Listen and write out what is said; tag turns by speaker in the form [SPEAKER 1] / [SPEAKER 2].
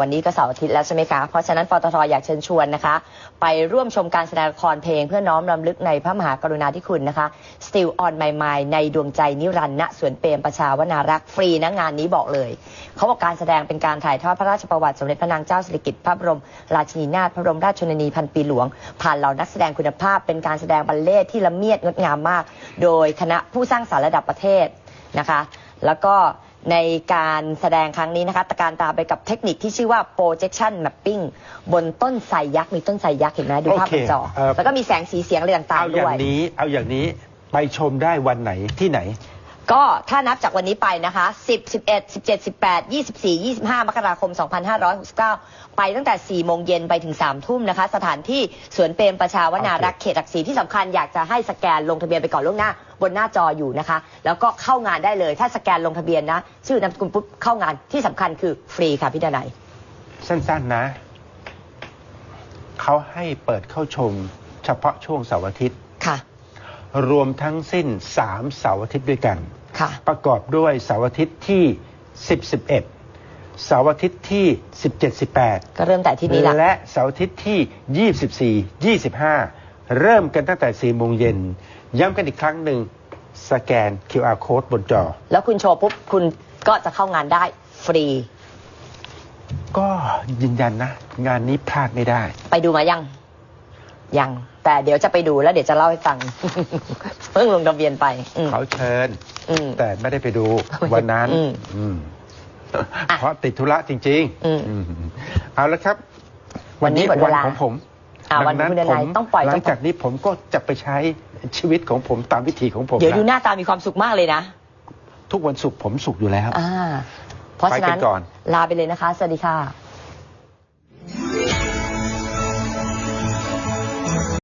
[SPEAKER 1] วันนี้ก็เสาร์อาทิตย์แล้วใช่ไหมคะ เพราะฉะนั้นปตทอยากเชิญชวนนะคะ ไปร่วมชมการแสดงละครเพลงเพื่อน้อมรำลึกในพระมหากรุณาธิคุณนะคะ Still on my mind ในดวงใจนิรันดร์ณสวนเปรมประชาวนารักษ์ฟรีนะงานนี้บอกเลย เขาบอกการแสดงเป็นการถ่ายทอดพระราชประวัติสมเด็จพระนางเจ้าสิริกิติ์พระบรมราชินีนาถพระบรมราชชนนีพันปีหลวง ผ่านเหล่านักแสดงคุณภาพ เป็นการแสดงบัลเล่ที่ละเมียดงดงามมาก โดยคณะผู้สร้างสรรค์ระดับประเทศนะคะ แล้วก็ ในการแสดงครั้งนี้นะคะตะการตามไปกับเทคนิคที่ชื่อว่า projection mapping บนต้นไทรยักษ์มีต้นไทรยักษ์เห็นไหมดูภาพบนจอ
[SPEAKER 2] โอเคเอ่อ
[SPEAKER 1] แล้วก็มีแสงสีเสียงอะไรต่าง
[SPEAKER 2] เอา
[SPEAKER 1] ๆ
[SPEAKER 2] อ
[SPEAKER 1] ด้
[SPEAKER 2] ย่า
[SPEAKER 1] วย
[SPEAKER 2] งนี้เอาอย่างนี้ไปชมได้วันไหนที่ไหน
[SPEAKER 1] ก็ถ้านับจากวันนี้ไปนะคะ 10 11 17 18 24 25 มกราคม 2569 ไปตั้งแต่ 4 โมงเย็นไปถึง 3 ทุ่มนะคะ สถานที่สวนเปรมประชาวนารักษ์เขตหลักสีที่สำคัญอยากจะให้สแกนลงทะเบียนไปก่อนล่วงหน้า บนหน้าจออยู่นะคะ แล้วก็เข้างานได้เลย ถ้าสแกนลงทะเบียนนะ ชื่อนามสกุลปุ๊บเข้างานที่สำคัญคือฟรีค่ะพี่ดนัย
[SPEAKER 2] สั้นๆนะ เขาให้เปิดเข้าชม เฉพาะช่วงเสาร์อาทิตย์
[SPEAKER 1] ค่ะ
[SPEAKER 2] รวมทั้งสิ้น 3 เสาร์อาทิตย์ด้วยกัน
[SPEAKER 1] ค่ะ
[SPEAKER 2] ประกอบด้วยเสาร์อาทิตย์ที่ 10 11 เสาร์อาทิตย์ที่ 17 18
[SPEAKER 1] ก็เริ่มแต่ที่นี้ละ
[SPEAKER 2] และเสาร์อาทิตย์ที่ 24 25 เริ่มกันตั้งแต่4โมงเย็น ย้ำกันอีกครั้งหนึ่งสแกน QR code บนจอ
[SPEAKER 1] แล้วคุณโชว์ปุ๊บ คุณก็จะเข้างานได้ฟรี
[SPEAKER 2] ก็ยืนยันนะ งานนี้พลาดไม่ได้
[SPEAKER 1] ไปดูมายัง ยัง แต่เดี๋ยวจะไปดูแล้วเดี๋ยวจะเล่าให้ฟัง เพิ่งลงทะเบียนไปอืม
[SPEAKER 2] เขาเชิญ
[SPEAKER 1] อืม
[SPEAKER 2] แต่ไม่ได้ไปดูวันนั้น
[SPEAKER 1] อืม
[SPEAKER 2] อืม
[SPEAKER 1] อะ
[SPEAKER 2] เพราะติดธุระจริง
[SPEAKER 1] อืม
[SPEAKER 2] อืมเอาละครับ
[SPEAKER 1] วันนี้หมดเว
[SPEAKER 2] วัน
[SPEAKER 1] ลา
[SPEAKER 2] ของผม
[SPEAKER 1] อะวันของคุณดนัยต้องปล่อย
[SPEAKER 2] หลั
[SPEAKER 1] ต้องงปล่อย
[SPEAKER 2] จากนี้ผมก็จะไปใช้ชีวิตของผมตามวิถีของผม
[SPEAKER 1] เดี๋ยวดูห
[SPEAKER 2] นะ
[SPEAKER 1] น้าตามีความสุขมากเลยนะ
[SPEAKER 2] ทุกวันศุกร์ผมสุขอยู่แล้ว
[SPEAKER 1] อ่า เพราะฉะนั้น
[SPEAKER 2] ไปกันก่อน
[SPEAKER 1] ลาไปเลยนะคะ สวัสดีค่ะ